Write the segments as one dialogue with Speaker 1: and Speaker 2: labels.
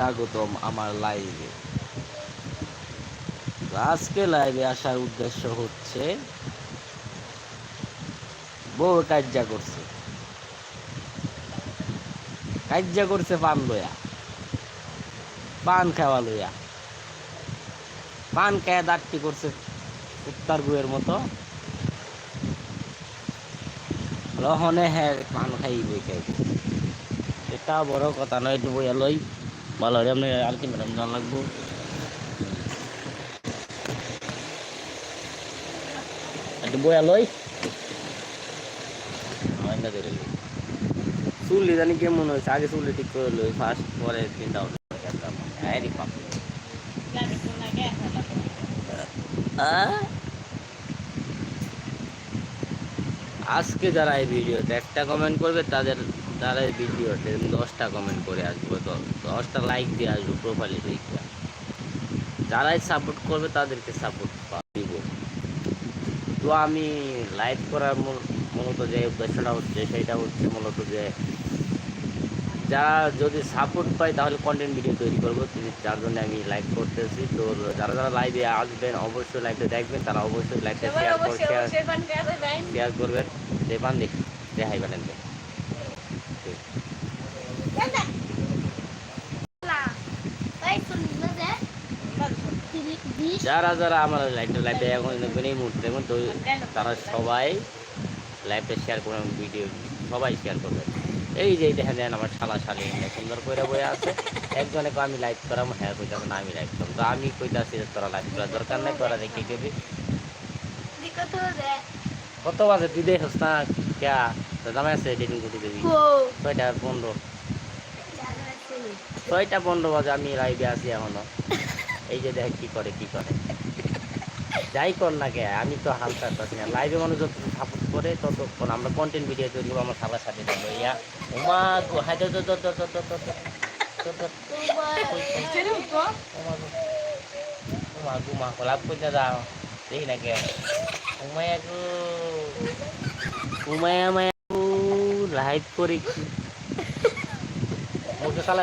Speaker 1: স্বাগতম আমার লাইভে আজকে লাইভে আসার উদ্দেশ্য হচ্ছে, বউ কাজ্যা করছে। কাজ্যা করছে পান লইয়া। পান খাওয়া লইয়া। পান খায় দাঁতটি করছে উত্তর গুয়ের মতো। রহনে হ্যাঁ পান খাইবে খাইবে এটা বড় কথা নয় বইয়া লই। ভালো রে আপনি আর কি ম্যাডাম জানা লাগবো। একটু বইয়া লই। আইনা ধরে লই। চুলি জানি কেমন হয়েছে? আগে চুলি ঠিক করে লই ফার্স্ট পরে ভাবনা করে হ্যাঁ? আজকে যারা এই ভিডিওতে একটা কমেন্ট করবে, তাদের তারা এই ভিডিওতে দশটা কমেন্ট করে আসব তো দশটা লাইক দিয়ে আসব প্রোফাইলে দেখে যারাই সাপোর্ট করবে তাদেরকে সাপোর্ট দিব তো আমি লাইভ করার মূল- মূলত যে উদ্দেশ্যটা হচ্ছে সেটা হচ্ছে মূলত যে যা যদি সাপোর্ট পাই তাহলে কন্টেন্ট ভিডিও তৈরি করব। যার জন্য আমি লাইভ করতেছি। তো যারা যারা লাইভে আসবেন অবশ্যই লাইভে দেখবেন। তারা অবশ্যই লাইভটা শেয়ার শেয়ার করবেন দেবান দেখি দেখাই বানেন
Speaker 2: জানতা? না। এই শুন না যে? তিরিশ, বিশ।
Speaker 1: যারা যারা আমার লাইভটা লাইভে এখন এই মুহূর্তে দেখবেন তো তারা সবাই লাইভটা শেয়ার করবেন ভিডিও সবাই শেয়ার করবেন এই যে দেখেন দেন আমার শালা শালি সুন্দর করে বয়ে আছে একজনে আমি লাইভ করাম হ্যাঁ কইতাছে না আমি লাইভ করব তো আমি কইতাছি তোরা লাইভ করার দরকার নেই তোরা দেখি
Speaker 2: যে।
Speaker 1: কত বাজে তুই দেখছ না ক্যা জামাই আছে ডেটিং করতে দেবি। ছয়টা পনেরো। ছয়টা পনেরো বাজে আমি লাইভে আছি এখনও এই যে দেখ কি করে কি করে যাই কর না কে আমি তো হাল ছাড়তেছি না লাইভে মানুষ যত সাপোর্ট করে ততক্ষণ আমরা কন্টেন্ট ভিডিও তৈরি করব আমার সালা সাথে দেবো ইয়া উমা হাই তো তো তো তো তো তো ওমা লাইভ করে কি মুখে সালা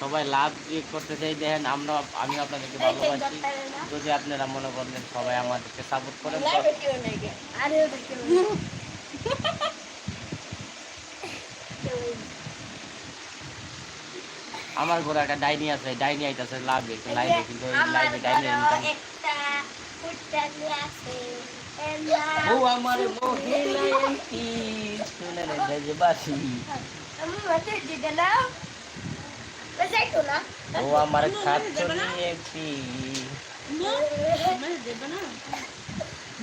Speaker 1: সবাই লাভ দিয়ে করতে চাই। দেখেন আমরা আমি আপনাদেরকে ভালোবাসি। যদি আপনারা মনে করলেন সবাই আমাদেরকে সাপোর্ট করেন। আমার ঘরে একটা ডাইনি আছে ডাইনি আইতাছে লাভ লাইভে কিন্তু লাইভে ডাইনি ও আমার মহিলা এমপি শুনে যে বাসি
Speaker 2: আমি তো না
Speaker 1: ও আমার খাচ্ছনি এমপি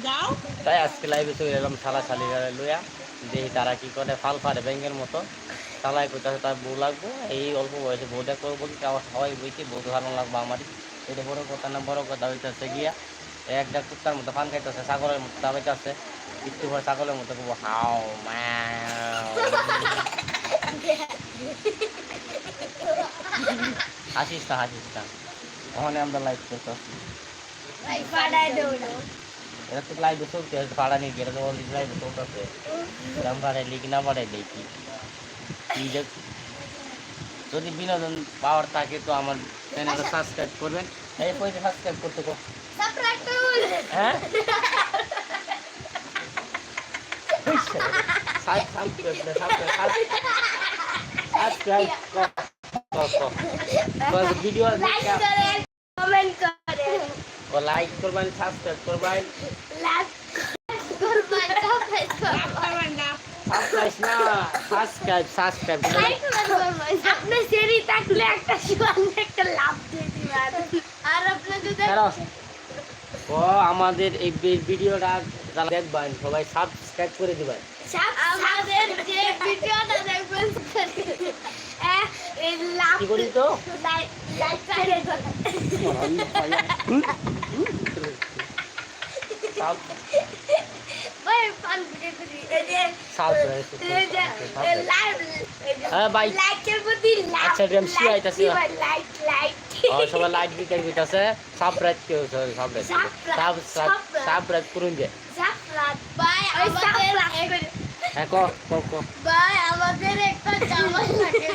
Speaker 2: যাও
Speaker 1: তাই আজকে লাইভে চলে এলাম শালা শালি লইয়া দেখি তারা কি করে ফাল ফারে ব্যাংকের মতো শালায় কোথায় তার বউ লাগবো এই অল্প বয়সে বউটা করব কি আমার সবাই বইতে বউ ধারণ লাগবো আমারই এটা বড় কথা না বড় কথা হইতেছে গিয়া একটা কুত্তার মতো ফান খাইতেছে ছাগলের মতো দাবাইতেছে একটু পর ছাগলের মতো হাও ম্যাও হাসিস না হাসিস না ওখানে আমরা লাইভ করতে আসি
Speaker 2: ভাই পাড়ায় দেও না
Speaker 1: এটা তো লাইভে চলতে আছে ভাড়া নিয়ে গেলে তো অলরেডি লাইভে চলতেছে। দাম ভাড়ায় লিখ না বাড়াই দেখি। কি যে যদি বিনোদন পাওয়ার থাকে তো আমার চ্যানেলটা সাবস্ক্রাইব করবেন। এই পয়সা সাবস্ক্রাইব করতে কো
Speaker 2: সাবস্ক্রাইব করুন
Speaker 1: হ্যাঁ? Subscribe subscribe subscribe video
Speaker 2: comment করেন
Speaker 1: ও লাইক করবেন সাবস্ক্রাইব করবেন
Speaker 2: লাইক করবেন সাবস্ক্রাইব করবেন না
Speaker 1: সাবস্ক্রাইব সাবস্ক্রাইব
Speaker 2: লাইক করবেন আপনি থাকলে একটা একটা লাভ দিয়ে দিবেন আর আপনি যদি
Speaker 1: হ্যালো ও আমাদের এই ভিডিওটা যারা দেখবেন সবাই সাবস্ক্রাইব করে দিবেন।
Speaker 2: আমাদের যে ভিডিওটা দেখবেন
Speaker 1: কি করি সবাই লাইট
Speaker 2: বিকাশ
Speaker 1: সাবস্ক্রাইব করুন যে। হ্যাঁ ক ক ক
Speaker 2: ভাই আমাদের একটা জামাই লাগে।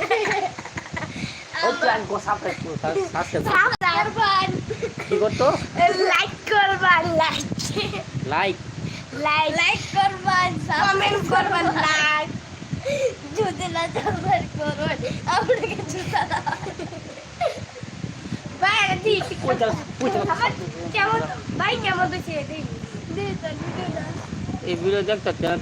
Speaker 1: ও প্ল্যান কো সাবরাত কো সাবস্ক্রাইব
Speaker 2: করবান
Speaker 1: কি করতো?
Speaker 2: লাইক করবান লাইক।
Speaker 1: লাইক।
Speaker 2: লাইক। লাইক করবান কমেন্ট করবান লাইক। যদি না সাবস্ক্রাইব করবেন আপনাকে জুতা দাও। ভাই দি
Speaker 1: পুজো পুজো।
Speaker 2: আমার কেমন ভাই কেমন হয়েছে? দিই। দিই তো দিই
Speaker 1: এই ভিডিও দেখতে